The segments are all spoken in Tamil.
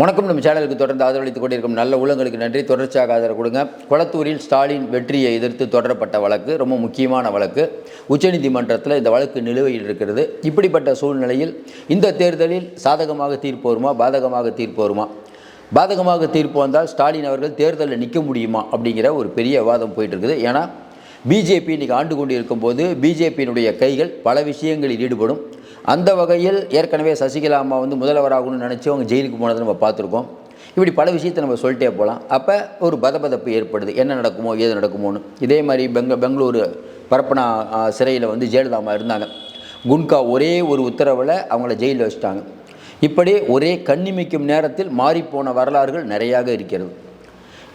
வணக்கம். நம்ம சேனலுக்கு தொடர்ந்து ஆதரவளித்துக் கொண்டிருக்கும் நல்ல உள்ளங்களுக்கு நன்றி. தொடர்ச்சியாக ஆதரவு கொடுங்க. கொளத்தூரில் ஸ்டாலின் வெற்றியை எதிர்த்து தொடரப்பட்ட வழக்கு ரொம்ப முக்கியமான வழக்கு. உச்சநீதிமன்றத்தில் இந்த வழக்கு நிலுவையில் இருக்கிறது. இப்படிப்பட்ட சூழ்நிலையில் இந்த தேர்தலில் சாதகமாக தீர்ப்பு வருமா? பாதகமாக தீர்ப்பு வருமா? பாதகமாக தீர்ப்பு வந்தால் ஸ்டாலின் அவர்கள் தேர்தலில் நிற்க முடியுமா? அப்படிங்கிற ஒரு பெரிய விவாதம் போயிட்டு இருக்குது ஏன்னா பிஜேபி இன்றைக்கி ஆண்டு கொண்டு இருக்கும்போது பிஜேபியினுடைய கைகள் பல விஷயங்களில் ஈடுபடும். அந்த வகையில் ஏற்கனவே சசிகலா அம்மா வந்து முதல்வராகணும்னு நினச்சி அவங்க ஜெயிலுக்கு போனதை நம்ம பார்த்துருக்கோம். இப்படி பல விஷயத்தை நம்ம சொல்லிட்டே போகலாம். அப்போ ஒரு பதபதப்பு ஏற்படுது. என்ன நடக்குமோ ஏது நடக்குமோன்னு. இதே மாதிரி பெங்க பெங்களூரு பரப்பனா சிறையில் வந்து ஜெயலலிதா அம்மா இருந்தாங்க. குன்கா ஒரே ஒரு உத்தரவில் அவங்கள ஜெயிலில் வச்சுட்டாங்க. இப்படி ஒரே கண்ணிமைக்கும் நேரத்தில் மாறிப்போன வரலாறுகள் நிறையாக இருக்கிறது.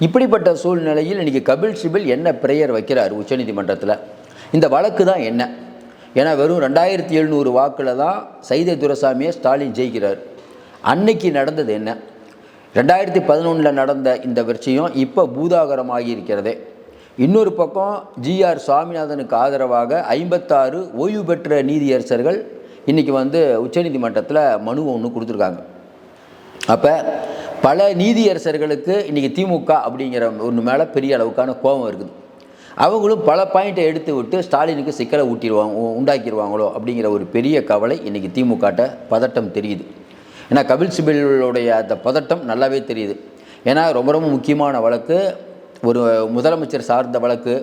இப்படிப்பட்ட சூழ்நிலையில் இன்றைக்கி கபில் சிபில் என்ன பிரேயர் வைக்கிறார் உச்சநீதிமன்றத்தில் இந்த வழக்கு தான் என்ன? ஏன்னா வெறும் ரெண்டாயிரத்தி எழுநூறு வாக்கில் தான் சைதை துரசாமியை ஸ்டாலின் ஜெயிக்கிறார். அன்னைக்கு நடந்தது என்ன? ரெண்டாயிரத்தி பதினொன்றில் நடந்த இந்த விஷயம் இப்போ பூதாகரமாகி இருக்கிறதே. இன்னொரு பக்கம் ஜிஆர் சுவாமிநாதனுக்கு ஆதரவாக ஐம்பத்தாறு ஓய்வு பெற்ற நீதியரசர்கள் இன்றைக்கி வந்து உச்சநீதிமன்றத்தில் மனு ஒன்று கொடுத்துருக்காங்க. அப்போ பல நீதியரசர்களுக்கு இன்றைக்கி திமுக அப்படிங்கிற ஒன்று மேலே பெரிய அளவுக்கான கோபம் இருக்குது. அவங்களும் பல பாயிண்ட்டை எடுத்து விட்டு ஸ்டாலினுக்கு சிக்கலை ஊட்டிடுவாங்க உண்டாக்கிடுவாங்களோ அப்படிங்கிற ஒரு பெரிய கவலை இன்றைக்கி திமுகட்ட பதட்டம் தெரியுது. ஏன்னா கபில் சிபிலுடைய அந்த பதட்டம் நல்லாவே தெரியுது. ஏன்னா ரொம்ப ரொம்ப முக்கியமான வழக்கு ஒரு முதலமைச்சர் சார்ந்த வழக்கு.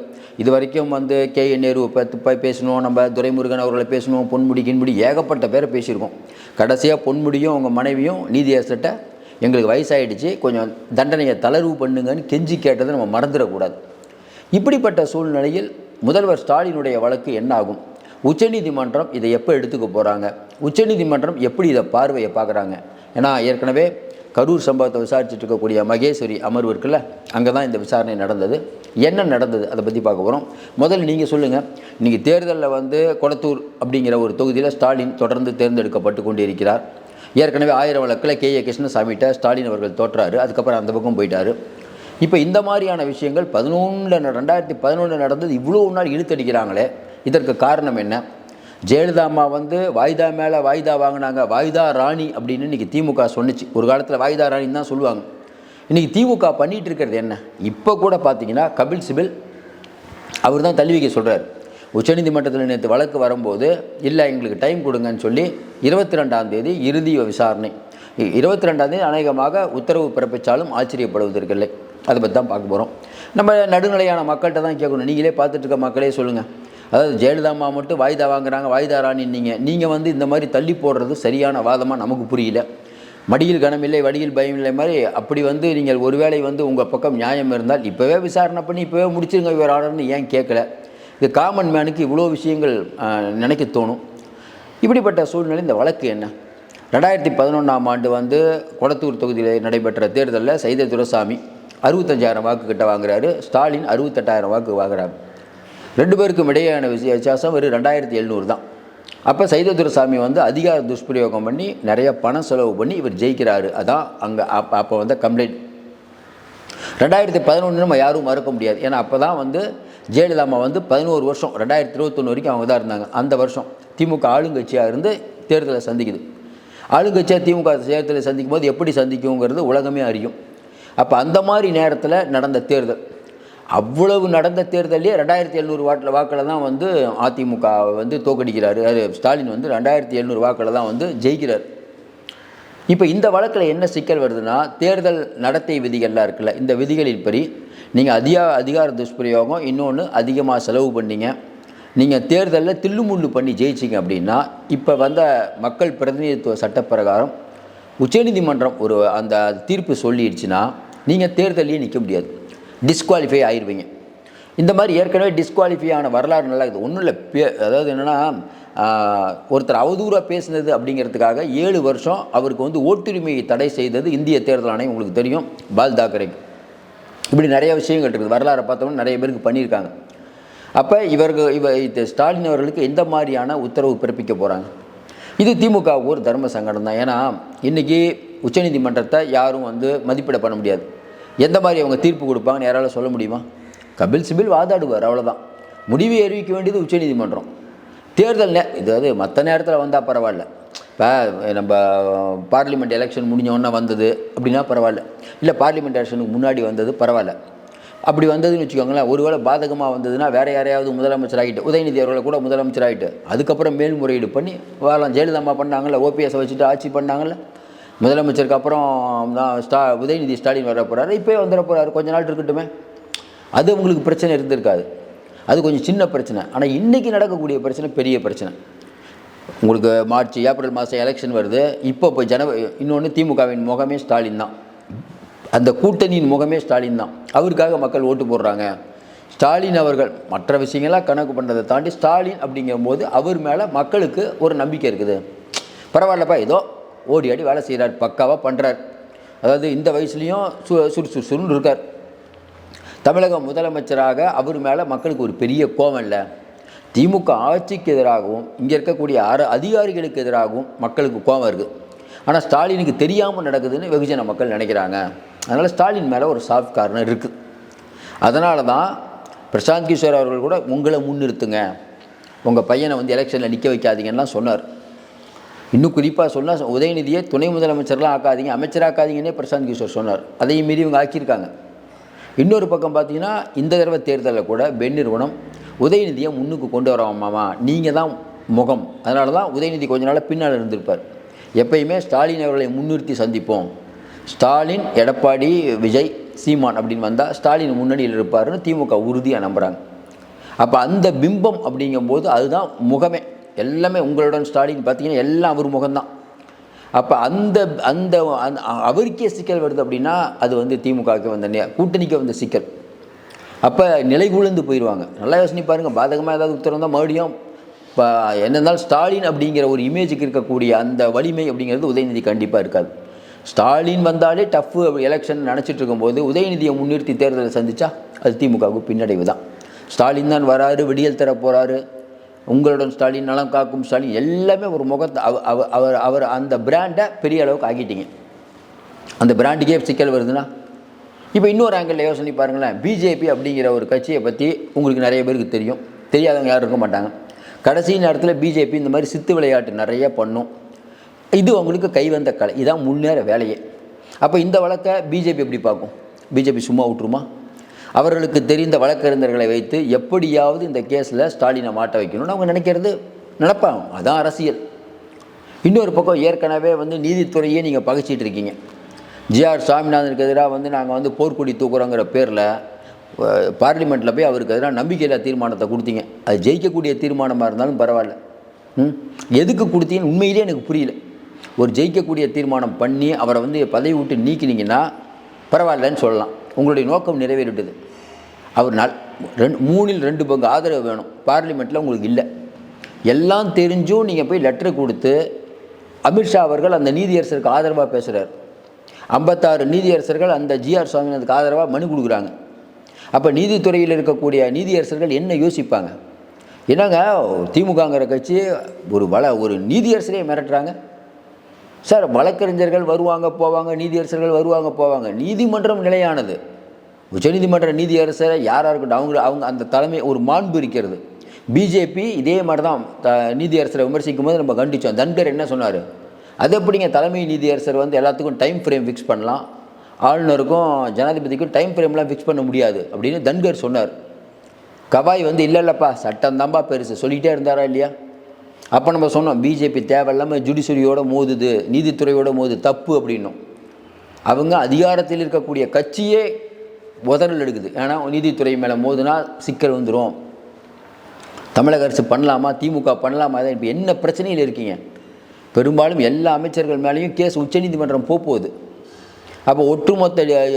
இது வரைக்கும் வந்து கே என் நேரு பற்றி பேசணும் நம்ம துரைமுருகன் அவர்களை பேசணும் பொன்முடி கின்முடி ஏகப்பட்ட பேரை பேசியிருக்கோம். கடைசியாக பொன்முடியும் அவங்க மனைவியும் நீதியரசர்கிட்ட எங்களுக்கு வயசாகிடுச்சு கொஞ்சம் தண்டனையை தளர்வு பண்ணுங்கன்னு கெஞ்சி கேட்டதை நம்ம மறந்துடக்கூடாது. இப்படிப்பட்ட சூழ்நிலையில் முதல்வர் ஸ்டாலினுடைய வழக்கு என்னாகும்? உச்சநீதிமன்றம் இதை எப்போ எடுத்துக்க போகிறாங்க உச்சநீதிமன்றம் எப்படி இதை பார்வையை பார்க்குறாங்க? ஏன்னா ஏற்கனவே கரூர் சம்பவத்தை விசாரிச்சுட்டு இருக்கக்கூடிய மகேஸ்வரி அமர்வு இருக்குல்ல அங்கே தான் இந்த விசாரணை நடந்தது. என்ன நடந்தது? அதை பற்றி பார்க்க போகிறோம் முதல்ல நீங்கள் சொல்லுங்கள் இன்றைக்கி தேர்தலில் வந்து கொளத்தூர் அப்படிங்கிற ஒரு தொகுதியில் ஸ்டாலின் தொடர்ந்து தேர்ந்தெடுக்கப்பட்டு கொண்டு இருக்கிறார் ஏற்கனவே ஆயிரம் வழக்கில் கே ஏ கிருஷ்ணசாமிகிட்ட ஸ்டாலின் அவர்கள் தோற்றாரு. அதுக்கப்புறம் அந்த பக்கம் போயிட்டார். இப்போ இந்த மாதிரியான விஷயங்கள் பதினொன்றில் ரெண்டாயிரத்தி பதினொன்றில் நடந்தது இவ்வளோ நாள் இழுத்தடிக்கிறாங்களே. இதற்கு காரணம் என்ன? ஜெயலலிதா அம்மா வந்து வாய்தா மேலே வாய்தா வாங்கினாங்க. வாய்தா ராணி அப்படின்னு இன்றைக்கி திமுக சொன்னிச்சு. ஒரு காலத்தில் வாய்தா ராணின்னு தான் சொல்லுவாங்க. இன்றைக்கி திமுக பண்ணிகிட்டு இருக்கிறது என்ன? இப்போ கூட பார்த்தீங்கன்னா கபில் சிபில் அவர் தான் தள்ளி வைக்க சொல்கிறார் உச்சநீதிமன்றத்தில் நேற்று வழக்கு வரும்போது இல்லை எங்களுக்கு டைம் கொடுங்கன்னு சொல்லி இருபத்தி ரெண்டாம் தேதி இறுதி விசாரணை. இருபத்தி ரெண்டாம் தேதி அநேகமாக உத்தரவு பிறப்பித்தாலும் ஆச்சரியப்படுவதற்கில்லை அதை பற்றி தான் பார்க்க போகிறோம் நம்ம நடுநிலையான மக்கள்கிட்ட தான் கேட்கணும். நீங்களே பார்த்துட்ருக்க மக்களே சொல்லுங்கள் அதாவது ஜெயலலிதா அம்மா மட்டும் வாய்தா வாங்குறாங்க வாய்தா ராணின்னீங்க நீங்கள் நீங்கள் வந்து இந்த மாதிரி தள்ளி போடுறது சரியான வாதமாக நமக்கு புரியல. மடியில் கனமில்லை வடியில் பயம் இல்லை மாதிரி அப்படி வந்து நீங்கள் ஒருவேளை வந்து உங்கள் பக்கம் நியாயம் இருந்தால் இப்போவே விசாரணை பண்ணி இப்போவே முடிச்சிருங்க இவர் ஆர்டர்னு ஏன் கேட்கல? இது காமன் மேனுக்கு இவ்வளோ விஷயங்கள் நினைக்க தோணும். இப்படிப்பட்ட சூழ்நிலை இந்த வழக்கு என்ன? ரெண்டாயிரத்தி பதினொன்றாம் ஆண்டு வந்து கொளத்தூர் தொகுதியில் நடைபெற்ற தேர்தலில் சைத துரசாமி அறுபத்தஞ்சாயிரம் வாக்கு கிட்ட வாங்குறாரு. ஸ்டாலின் அறுபத்தெட்டாயிரம் வாக்கு வாங்குறாங்க ரெண்டு பேருக்கும் இடையேயான விஷய வித்தியாசம் ஒரு ரெண்டாயிரத்தி எழுநூறு தான். அப்போ சைததுரசாமி வந்து அதிகார துஷ்பிரயோகம் பண்ணி நிறைய பணம் செலவு பண்ணி இவர் ஜெயிக்கிறாரு. அதான் அங்கே அப்போ அப்போ வந்து கம்ப்ளைண்ட் ரெண்டாயிரத்தி பதினொன்று நம்ம யாரும் மறக்க முடியாது. ஏன்னா அப்போ தான் வந்து ஜெயலலிதா அம்மா வந்து பதினோரு வருஷம் ரெண்டாயிரத்தி இருபத்தொன்று வரைக்கும் அவங்க தான் இருந்தாங்க. அந்த வருஷம் திமுக ஆளுங்கட்சியாக இருந்து தேர்தலை சந்திக்குது. ஆளுங்கட்சியாக திமுக தேர்தலை சந்திக்கும் போது எப்படி சந்திக்குங்கிறது உலகமே அறியும். அப்போ அந்த மாதிரி நேரத்தில் நடந்த தேர்தல். அவ்வளவு நடந்த தேர்தலே ரெண்டாயிரத்தி எழுநூறு வாட்டில் வாக்கில் தான் வந்து அதிமுக வந்து தோக்கடிக்கிறாரு. அது ஸ்டாலின் வந்து ரெண்டாயிரத்தி எழுநூறு வாக்கில் தான் வந்து ஜெயிக்கிறார். இப்போ இந்த வழக்கில் என்ன சிக்கல் வருதுன்னா தேர்தல் நடத்தை விதிகள்லாம் இருக்குல்ல இந்த விதிகளின் படி நீங்கள் அதிகா அதிகார துஷ்பிரயோகம் இன்னொன்று அதிகமாக செலவு பண்ணீங்க. நீங்கள் தேர்தலில் தில்லுமுள்ளு பண்ணி ஜெயிச்சிங்க அப்படின்னா இப்போ வந்த மக்கள் பிரதிநிதித்துவ சட்டப்பிரகாரம் உச்சநீதிமன்றம் ஒரு அந்த தீர்ப்பு சொல்லிடுச்சுன்னா நீங்கள் தேர்தலையே நிற்க முடியாது. டிஸ்குவாலிஃபை ஆயிடுவீங்க இந்த மாதிரி ஏற்கனவே டிஸ்குவாலிஃபை ஆன வரலாறு நல்லா இருக்குது. ஒன்றும் இல்லை. பே அதாவது என்னென்னா ஒருத்தர் அவதூறாக பேசுனது அப்படிங்கிறதுக்காக ஏழு வருஷம் அவருக்கு வந்து ஓட்டுரிமையை தடை செய்தது இந்திய தேர்தல் ஆணையம் உங்களுக்கு தெரியும். பால் தாக்கரேக்கு. இப்படி நிறைய விஷயங்கள் இருக்குது. வரலாறை பார்த்தோம்னா நிறைய பேருக்கு பண்ணியிருக்காங்க. அப்போ இவர்கள் இவ இது ஸ்டாலின் அவர்களுக்கு எந்த மாதிரியான உத்தரவு பிறப்பிக்க போகிறாங்க இது திமுக ஒரு தர்ம சங்கடம் தான் ஏன்னா இன்றைக்கி உச்சநீதிமன்றத்தை யாரும் வந்து மதிப்பிட பண்ண முடியாது. எந்த மாதிரி அவங்க தீர்ப்பு கொடுப்பாங்கன்னு யாரால் சொல்ல முடியுமா? கபில் சிபில் வாதாடுவார் அவ்வளோதான் முடிவை அறிவிக்க வேண்டியது உச்சநீதிமன்றம். தேர்தல் நே இதாவது மற்ற நேரத்தில் வந்தால் பரவாயில்ல. இப்போ நம்ம பார்லிமெண்ட் எலெக்ஷன் முடிஞ்சவொன்னே வந்தது அப்படின்னா பரவாயில்ல. இல்லை பார்லிமெண்ட் எலெக்ஷனுக்கு முன்னாடி வந்தது பரவாயில்ல. அப்படி வந்ததுன்னு வச்சுக்கோங்களேன் ஒருவேளை பாதகமாக வந்ததுன்னா வேறு யாரையாவது முதலமைச்சர் ஆகிட்டு உதயநிதி அவர்களை கூட முதலமைச்சர் ஆகிட்டு அதுக்கப்புறம் மேல்முறையீடு பண்ணி வரலாம் ஜெயலலிதா அம்மா பண்ணாங்கல்ல ஓபிஎஸை வச்சுட்டு ஆட்சி பண்ணாங்கள்ல முதலமைச்சருக்கு அப்புறம் தான் ஸ்டா உதயநிதி ஸ்டாலின் வர போகிறாரு இப்போயே வந்துட போகிறாரு கொஞ்ச நாள் இருக்கட்டுமே. அது உங்களுக்கு பிரச்சனை இருந்திருக்காது. அது கொஞ்சம் சின்ன பிரச்சனை. ஆனால் இன்றைக்கி நடக்கக்கூடிய பிரச்சனை பெரிய பிரச்சனை. உங்களுக்கு மார்ச் ஏப்ரல் மாதம் எலெக்ஷன் வருது. இப்போ இப்போ ஜனவரி இன்னொன்று திமுகவின் முகமே ஸ்டாலின் தான். அந்த கூட்டணியின் முகமே ஸ்டாலின் தான். அவருக்காக மக்கள் ஓட்டு போடுறாங்க. ஸ்டாலின் அவர்கள் மற்ற விஷயங்கள்லாம் கணக்கு பண்ணுறதை தாண்டி ஸ்டாலின் அப்படிங்கும்போது அவர் மேலே மக்களுக்கு ஒரு நம்பிக்கை இருக்குது. பரவாயில்லப்பா ஏதோ ஓடி ஆடி வேலை செய்கிறார் பக்காவாக பண்ணுறார் அதாவது இந்த வயசுலேயும் சு சுறுசுறுன்னு இருக்கார். தமிழக முதலமைச்சராக அவர் மேலே மக்களுக்கு ஒரு பெரிய கோவம் இல்லை. திமுக ஆட்சிக்கு எதிராகவும் இங்கே இருக்கக்கூடிய அர அதிகாரிகளுக்கு எதிராகவும் மக்களுக்கு கோவம் இருக்குது ஆனால் ஸ்டாலினுக்கு தெரியாமல் நடக்குதுன்னு வெகுஜன மக்கள் நினைக்கிறாங்க. அதனால் ஸ்டாலின் மேலே ஒரு சாஃப்ட் காரணம் இருக்குது அதனால தான் பிரசாந்த் கிஷோர் அவர்கள் கூட உங்களை முன்னிறுத்துங்க. உங்கள் பையனை வந்து எலெக்ஷனில் நிற்க வைக்காதீங்கலாம் சொன்னார். இன்னும் குறிப்பாக சொன்னால் உதயநிதியை துணை முதலமைச்சர்லாம் ஆக்காதீங்க அமைச்சராக்காதீங்கன்னே பிரசாந்த் கிஷோர் சொன்னார். அதையும் மீறி இவங்க ஆக்கியிருக்காங்க. இன்னொரு பக்கம் பார்த்தீங்கன்னா இந்த தடவை தேர்தலில் கூட பெண் நிறுவனம் உதயநிதியை முன்னுக்கு கொண்டு வரோமாமா நீங்கள் தான் முகம். அதனால தான் உதயநிதி கொஞ்ச நாள் பின்னால் இருந்திருப்பார். எப்பயுமே ஸ்டாலின் அவர்களை முன்னிறுத்தி சந்திப்போம். ஸ்டாலின் எடப்பாடி விஜய் சீமான் அப்படின்னு வந்தால் ஸ்டாலின் முன்னணியில் இருப்பார்னு திமுக உறுதியாக நம்புகிறாங்க அப்போ அந்த பிம்பம் அப்படிங்கும்போது அதுதான் முகமே. எல்லாமே உங்களுடன் ஸ்டாலின் பார்த்தீங்கன்னா எல்லாம் அவர் முகம்தான். அப்போ அந்த அந்த அவருக்கே சிக்கல் வருது அப்படின்னா அது வந்து திமுகவுக்கு வந்த கூட்டணிக்கு வந்த சிக்கல். அப்போ நிலைகுலந்து போயிடுவாங்க. நல்லா யோசனை பாருங்கள் பாதகமாக ஏதாவது உத்தரவு தான் மறுபடியும் இப்போ என்ன ஸ்டாலின் அப்படிங்கிற ஒரு இமேஜுக்கு இருக்கக்கூடிய அந்த வலிமை அப்படிங்கிறது உதயநிதி கண்டிப்பாக இருக்காது. ஸ்டாலின் வந்தாலே டஃப்பு எலெக்ஷன் நினச்சிட்டு இருக்கும்போது உதயநிதியை முன்னிறுத்தி தேர்தலை சந்தித்தா அது திமுகவுக்கு பின்னடைவு தான் ஸ்டாலின் தான் வராரு விடியல் தர போகிறாரு உங்களுடன் ஸ்டாலின் நலம் காக்கும் ஸ்டாலின் எல்லாமே ஒரு முகத்தை அவ- அவ- அவர் அவர் அந்த பிராண்டை பெரிய அளவுக்கு ஆக்கிட்டீங்க. அந்த பிராண்டுக்கே சிக்கல் வருதுன்னா? இப்போ இன்னொரு ஆங்கிளில் யோசனை பாருங்களேன். பிஜேபி அப்படிங்கிற ஒரு கட்சியை பற்றி உங்களுக்கு நிறைய பேருக்கு தெரியும். தெரியாதவங்க யாரும் இருக்க மாட்டாங்க. கடைசி நேரத்தில் பிஜேபி இந்த மாதிரி சித்து விளையாட்டு நிறைய பண்ணும். இது உங்களுக்கு கைவந்த கலை. இதான் முன்னேற வேலையே. அப்போ இந்த வழக்கை பிஜேபி எப்படி பார்க்கும்? பிஜேபி சும்மா விட்டுருமா? அவர்களுக்கு தெரிந்த வழக்கறிஞர்களை வைத்து எப்படியாவது இந்த கேஸில் ஸ்டாலினை மாட்ட வைக்கணும்னு அவங்க நினைக்கிறது நினைப்பாங்க. அதான் அரசியல். இன்னொரு பக்கம் ஏற்கனவே வந்து நீதித்துறையே நீங்கள் பகைச்சிட்டு இருக்கீங்க. ஜிஆர் சாமிநாதனுக்கு எதிராக வந்து நாங்கள் வந்து போர்க்கொடி தூக்குறோங்கிற பேரில் பார்லிமெண்ட்டில் போய் அவருக்கு எதிராக நம்பிக்கையில்லா தீர்மானத்தை கொடுத்தீங்க. அது ஜெயிக்கக்கூடிய தீர்மானமாக இருந்தாலும் பரவாயில்ல. ம்? எதுக்கு கொடுத்தீங்கன்னு உண்மையிலேயே எனக்கு புரியல. ஒரு ஜெயிக்கக்கூடிய தீர்மானம் பண்ணி அவரை வந்து பதவி விட்டு நீக்கினீங்கன்னா பரவாயில்லன்னு சொல்லலாம். உங்களுடைய நோக்கம் நிறைவேறிட்டது அவர் நல் ரெண்டு மூணில் ரெண்டு பங்கு ஆதரவு வேணும். பார்லிமெண்ட்டில் உங்களுக்கு இல்லை. எல்லாம் தெரிஞ்சும் நீங்கள் போய் லெட்டர் கொடுத்து அமித்ஷா அவர்கள் அந்த நீதியரசருக்கு ஆதரவாக பேசுகிறார் ஐம்பத்தாறு நீதியரசர்கள் அந்த ஜிஆர் சுவாமிநாதுக்கு ஆதரவாக மனு கொடுக்குறாங்க. அப்போ நீதித்துறையில் இருக்கக்கூடிய நீதியரசர்கள் என்ன யோசிப்பாங்க? என்னங்க திமுகங்கிற கட்சி ஒரு வள ஒரு நீதியரசரே மிரட்டுறாங்க. சார் வழக்கறிஞர்கள் வருவாங்க போவாங்க நீதியரசர்கள் வருவாங்க போவாங்க. நீதிமன்றம் நிலையானது. உச்சநீதிமன்ற நீதியரசரை யாராக இருக்கட்டும் அவங்க அவங்க அந்த தலைமை ஒரு மாண்பு இருக்கிறது. பிஜேபி இதே மாதிரி தான் த நீதியரசரை விமர்சிக்கும் போது நம்ம கண்டித்தோம் தன்கர் என்ன சொன்னார்? அது எப்படிங்க தலைமை நீதியரசர் வந்து எல்லாத்துக்கும் டைம் ஃப்ரேம் ஃபிக்ஸ் பண்ணலாம்? ஆளுநருக்கும் ஜனாதிபதிக்கும் டைம் ஃப்ரேம்லாம் ஃபிக்ஸ் பண்ண முடியாது. அப்படின்னு தன்கர் சொன்னார். கவாய் வந்து இல்லை இல்லைப்பா சட்டம் தான்ப்பா பெருசு. சொல்லிகிட்டே இருந்தாரா இல்லையா? அப்போ நம்ம சொன்னோம் பிஜேபி தேவையில்லாமல் ஜுடிஷரியோட மோதுது நீதித்துறையோட மோது தப்பு அப்படின்னும். அவங்க அதிகாரத்தில் இருக்கக்கூடிய கட்சியே உதறல் எடுக்குது. ஏன்னா நீதித்துறை மேலே மோதுனா சிக்கல் வந்துடும் தமிழக அரசு பண்ணலாமா? திமுக பண்ணலாமா? தான் இப்போ என்ன பிரச்சனையில் இருக்கீங்க? பெரும்பாலும் எல்லா அமைச்சர்கள் மேலேயும் கேஸ் உச்சநீதிமன்றம் போகுது அப்போ ஒட்டுமொத்த அஹ்,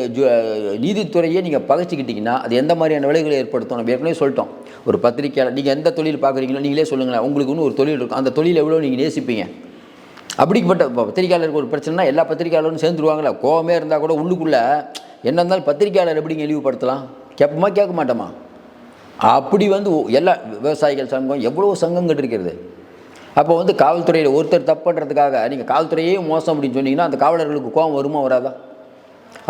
நீதித்துறையே நீங்கள் பகைச்சிக்கிட்டிங்கன்னா அது எந்த மாதிரியான விளைவுகளை ஏற்படுத்தும் நம்ம ஏற்கனவே சொல்லிட்டோம். ஒரு பத்திரிக்கையாளர் நீங்கள் எந்த தொழில் பார்க்குறீங்களோ நீங்களே சொல்லுங்களேன். உங்களுக்கு இன்னும் ஒரு தொழில் இருக்கும். அந்த தொழில் எவ்வளோ நீங்கள் நேசிப்பீங்க? அப்படிப்பட்ட இப்போ பத்திரிக்கையாளருக்கு ஒரு பிரச்சனைனா எல்லா பத்திரிக்கையாளரும் சேர்ந்துருவாங்களா? கோவமே இருந்தால் கூட உள்ளுக்குள்ளே என்ன இருந்தாலும் பத்திரிக்கையாளர் எப்படிங்க இழிவுபடுத்தலாம்? கேட்போமா கேட்க மாட்டோமா அப்படி வந்து எல்லா விவசாயிகள் சங்கம் எவ்வளோ சங்கங்கள் இருக்கிறது. அப்போ வந்து காவல்துறையில் ஒருத்தர் தப்புன்றதுக்காக நீங்கள் காவல்துறையே மோசம் அப்படின்னு சொன்னீங்கன்னா அந்த காவலர்களுக்கு கோபம் வருமா வராதா?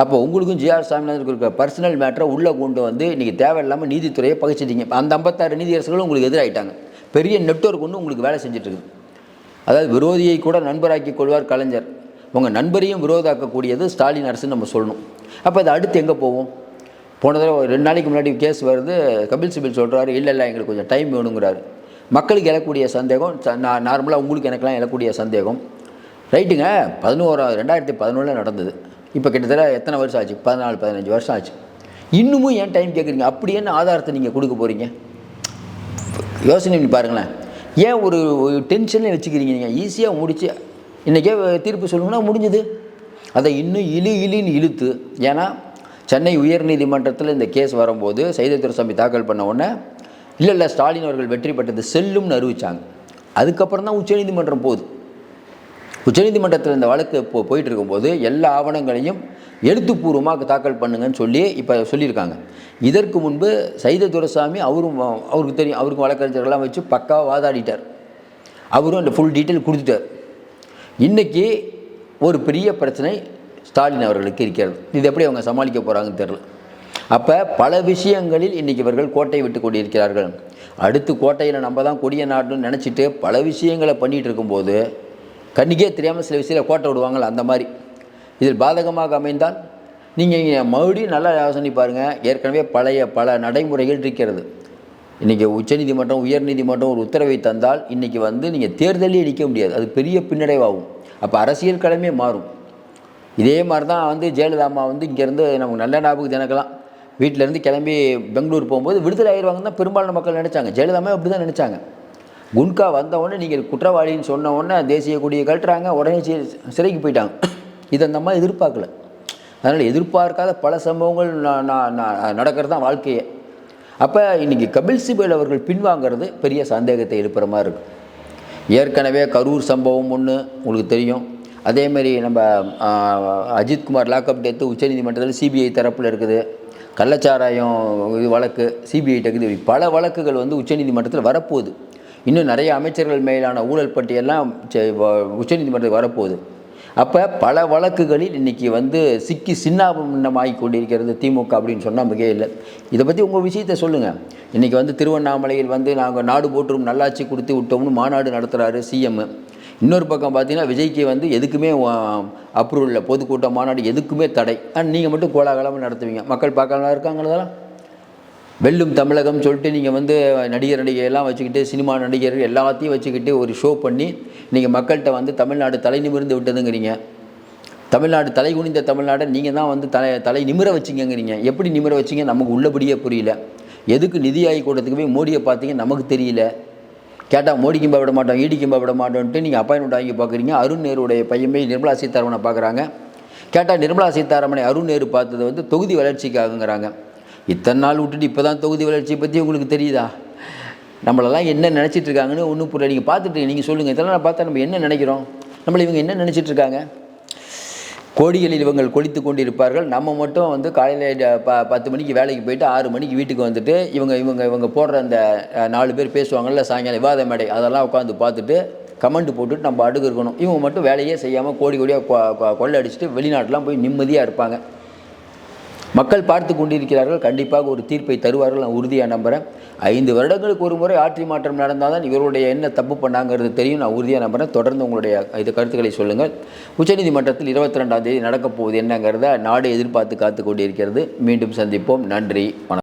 அப்போ உங்களுக்கும் ஜிஆர் சாமிநாதனுக்கு இருக்கிற பர்சனல் மேட்டரை உள்ளே கொண்டு வந்து இன்றைக்கி தேவையில்லாமல் நீதித்துறையை பகிச்சிட்டீங்க. அந்த ஐம்பத்தாறு நீதியரசர்களும் உங்களுக்கு எதிராயிட்டாங்க. பெரிய நெட்வொர்க் ஒன்று உங்களுக்கு வேலை செஞ்சுட்டு இருக்குது. அதாவது விரோதியை கூட நண்பராக்கி கொள்வார் கலைஞர். உங்கள் நண்பரையும் விரோதாக்கக்கூடியது ஸ்டாலின் அரசுன்னு நம்ம சொல்லணும். அப்போ அது அடுத்து எங்கே போவோம்? போன தடவை ஒரு ரெண்டு நாளைக்கு முன்னாடி கேஸ் வருது. கபில் சிபில் சொல்கிறாரு இல்லை இல்லை எங்களுக்கு கொஞ்சம் டைம் வேணுங்கிறாரு. மக்களுக்கு எழக்கூடிய சந்தேகம் நான் நார்மலாக உங்களுக்கு எனக்கெல்லாம் எழக்கூடிய சந்தேகம். ரைட்டுங்க பதினோரா ரெண்டாயிரத்தி பதினொன்றில் நடந்தது. இப்போ கிட்டத்தட்ட எத்தனை வருஷம் ஆச்சு? பதினாலு பதினஞ்சு வருஷம் ஆச்சு. இன்னமும் ஏன் டைம் கேட்குறீங்க அப்படி என்ன ஆதாரத்தை நீங்கள் கொடுக்க போகிறீங்க யோசனை பண்ணி பாருங்களேன். ஏன் ஒரு ஒரு வச்சுக்கிறீங்க நீங்கள் ஈஸியாக முடிச்சு இன்றைக்கே தீர்ப்பு சொல்லணும்னா முடிஞ்சுது. அதை இன்னும் இழி இழின்னு இழுத்து ஏன்னா சென்னை உயர்நீதிமன்றத்தில் இந்த கேஸ் வரும்போது சைதத்துரசாமி தாக்கல் பண்ண உடனே இல்லை இல்லை ஸ்டாலின் அவர்கள் வெற்றி பெற்றது செல்லும்னு அறிவிச்சாங்க. அதுக்கப்புறம் தான் உச்சநீதிமன்றம் போகுது. உச்சநீதிமன்றத்தில் இந்த வழக்கு இப்போ போயிட்டு இருக்கும்போது எல்லா ஆவணங்களையும் எழுத்துப்பூர்வமாக தாக்கல் பண்ணுங்கன்னு சொல்லி இப்போ சொல்லியிருக்காங்க. இதற்கு முன்பு சைத துரசாமி அவரும் அவருக்கு தெரியும் அவருக்கு வழக்கறிஞர்கள்லாம் வச்சு பக்காவாக வாதாடிட்டார். அவரும் அந்த ஃபுல் டீட்டெயில் கொடுத்துட்டார். இன்றைக்கி ஒரு பெரிய பிரச்சனை ஸ்டாலின் அவர்களுக்கு இருக்கிறது. இது எப்படி அவங்க சமாளிக்க போகிறாங்கன்னு தெரில அப்போ பல விஷயங்களில் இன்றைக்கி இவர்கள் கோட்டை விட்டு கொண்டிருக்கிறார்கள். அடுத்து கோட்டையில் நம்ம தான் கொடிய நாடுன்னு நினச்சிட்டு பல விஷயங்களை பண்ணிகிட்டு இருக்கும்போது கண்ணுக்கே தெரியாமல் சில விஷயத்தில் கோட்டை விடுவாங்கள்ல அந்த மாதிரி. இதில் பாதகமாக அமைந்தால் நீங்கள் மறுபடியும் நல்லா யோசனை பாருங்கள் ஏற்கனவே பழைய பல நடைமுறைகள் இருக்கிறது. இன்றைக்கி உச்சநீதிமன்றம் உயர்நீதிமன்றம் ஒரு உத்தரவை தந்தால் இன்றைக்கி வந்து நீங்கள் தேர்தலே நிற்க முடியாது. அது பெரிய பின்னடைவாகும். அப்போ அரசியல் கடமே மாறும். இதே மாதிரி தான் வந்து ஜெயலலிதா அம்மா வந்து இங்கேருந்து நமக்கு நல்ல ஞாபகம் எனக்கெல்லாம் வீட்டிலேருந்து கிளம்பி பெங்களூர் போகும்போது விடுதலை ஆயிடுவாங்கன்னு தான் பெரும்பாலான மக்கள் நினச்சாங்க. ஜெயலலிதாமே அப்படி தான் நினச்சாங்க. குன்கா வந்தவொடனே நீங்கள் குற்றவாளின்னு சொன்ன உடனே தேசிய கொடியை கழட்டுறாங்க. உடனே சி- சிறைக்கு போயிட்டாங்க. இதை அந்த மாதிரி எதிர்பார்க்கல. அதனால் எதிர்பார்க்காத பல சம்பவங்கள் நான் நான் நடக்கிறது தான் வாழ்க்கையை. அப்போ இன்றைக்கி கபில் சிபல் அவர்கள் பின்வாங்கிறது பெரிய சந்தேகத்தை எழுப்புற மாதிரி இருக்கு. ஏற்கனவே கரூர் சம்பவம் ஒன்று உங்களுக்கு தெரியும். அதேமாரி நம்ம அஜித்குமார் லாக்அப் டெத்து உச்சநீதிமன்றத்தில் சிபிஐ தரப்பில் இருக்குது. கள்ளச்சாராயம் இது வழக்கு சிபிஐ இருக்குது. பல வழக்குகள் வந்து உச்சநீதிமன்றத்தில் வரப்போகுது. இன்னும் நிறைய அமைச்சர்கள் மேலான ஊழல் பட்டியெல்லாம் செ- வ- உச்சநீதிமன்றத்துக்கு வரப்போகுது. அப்போ பல வழக்குகளில் இன்றைக்கி வந்து சிக்கி சின்னாபின்னமாகி கொண்டிருக்கிறது திமுக அப்படின்னு சொன்னால் மிக இல்லை. இதை பற்றி உங்கள் விஷயத்தை சொல்லுங்கள் இன்றைக்கி வந்து திருவண்ணாமலையில் வந்து நாங்கள் நாடு போற்றும் நல்லாட்சி கொடுத்து விட்டோம்னு மாநாடு நடத்துகிறாரு சிஎம் இன்னொரு பக்கம் பார்த்தீங்கன்னா விஜய்க்கு வந்து எதுக்குமே அப்ரூவல் இல்லை. பொதுக்கூட்டம் மாநாடு எதுக்குமே தடை. ஆனால் நீங்கள் மட்டும் கோலாகலமாக நடத்துவீங்க. மக்கள் பார்க்கலாம் இருக்காங்களா வெல்லும் தமிழகம் சொல்லிட்டு நீங்கள் வந்து நடிகர் நடிகையெல்லாம் வச்சுக்கிட்டு சினிமா நடிகர் எல்லாத்தையும் வச்சுக்கிட்டு ஒரு ஷோ பண்ணி நீங்கள் மக்கள்கிட்ட வந்து தமிழ்நாடு தலை நிமிர்ந்து விட்டதுங்கிறீங்க. தமிழ்நாடு தலை குனிந்த தமிழ்நாடை நீங்கள் தான் வந்து தலை தலை நிமிர வச்சிங்கங்கிறீங்க. எப்படி நிமிர வச்சிங்க நமக்கு உள்ளபடியே புரியல. எதுக்கு நிதி ஆயோக் கூட்டத்துக்கு போய் மோடியை பார்த்தீங்க நமக்கு தெரியல. கேட்டால் மோடிக்கும் விட மாட்டோம் ஈடிக்கும் விட மாட்டோன்ட்டு நீங்கள் அப்பாயின்மெண்ட் வாங்கி பார்க்குறீங்க. அருண் நேருடைய பையன் போய் நிர்மலா சீதாராமனை பார்க்குறாங்க. கேட்டால் நிர்மலா சீதாராமனை அருண் நேரு பார்த்தது வந்து தொகுதி வளர்ச்சிக்காகங்கிறாங்க. இத்தனை நாள் விட்டுட்டு இப்போ தான் தொகுதி வளர்ச்சியை பற்றி உங்களுக்கு தெரியுதா? நம்மளெல்லாம் என்ன நினச்சிட்டு இருக்காங்கன்னு ஒன்றும் புரியல. நீங்கள் பார்த்துட்டு நீங்கள் சொல்லுங்கள் இதெல்லாம் பார்த்தா நம்ம என்ன நினைக்கிறோம்? நம்மளை இவங்க என்ன நினச்சிட்டு இருக்காங்க? கோடிகளில் இவங்கள் கொளித்து கொண்டிருப்பார்கள். நம்ம மட்டும் வந்து காலையில் ப பத்து மணிக்கு வேலைக்கு போயிட்டு ஆறு மணிக்கு வீட்டுக்கு வந்துட்டு இவங்க இவங்க இவங்க போடுற அந்த நாலு பேர் பேசுவாங்கள்ல சாயங்காலம் விவாத மேடை. அதெல்லாம் உட்காந்து பார்த்துட்டு கமெண்ட் போட்டுட்டு நம்ம அடுக்கு இருக்கணும். இவங்க மட்டும் வேலையே செய்யாமல் கோடி கோடியாக கொள்ளை அடிச்சுட்டு வெளிநாட்டெலாம் போய் நிம்மதியாக இருப்பாங்க. மக்கள் பார்த்து கொண்டிருக்கிறார்கள். கண்டிப்பாக ஒரு தீர்ப்பை தருவார்கள். நான் உறுதியாக நம்புகிறேன் ஐந்து வருடங்களுக்கு ஒரு முறை ஆட்சி மாற்றம் நடந்தால் தான் இவருடைய என்ன தப்பு பண்ணாங்கிறது தெரியும். நான் உறுதியாக நம்புகிறேன் தொடர்ந்து உங்களுடைய இது கருத்துக்களை சொல்லுங்கள். உச்சநீதிமன்றத்தில் இருபத்தி ரெண்டாம் தேதி நடக்கப் போகுது என்னங்கிறத நாடு எதிர்பார்த்து காத்து கொண்டிருக்கிறது. மீண்டும் சந்திப்போம். நன்றி. வணக்கம்.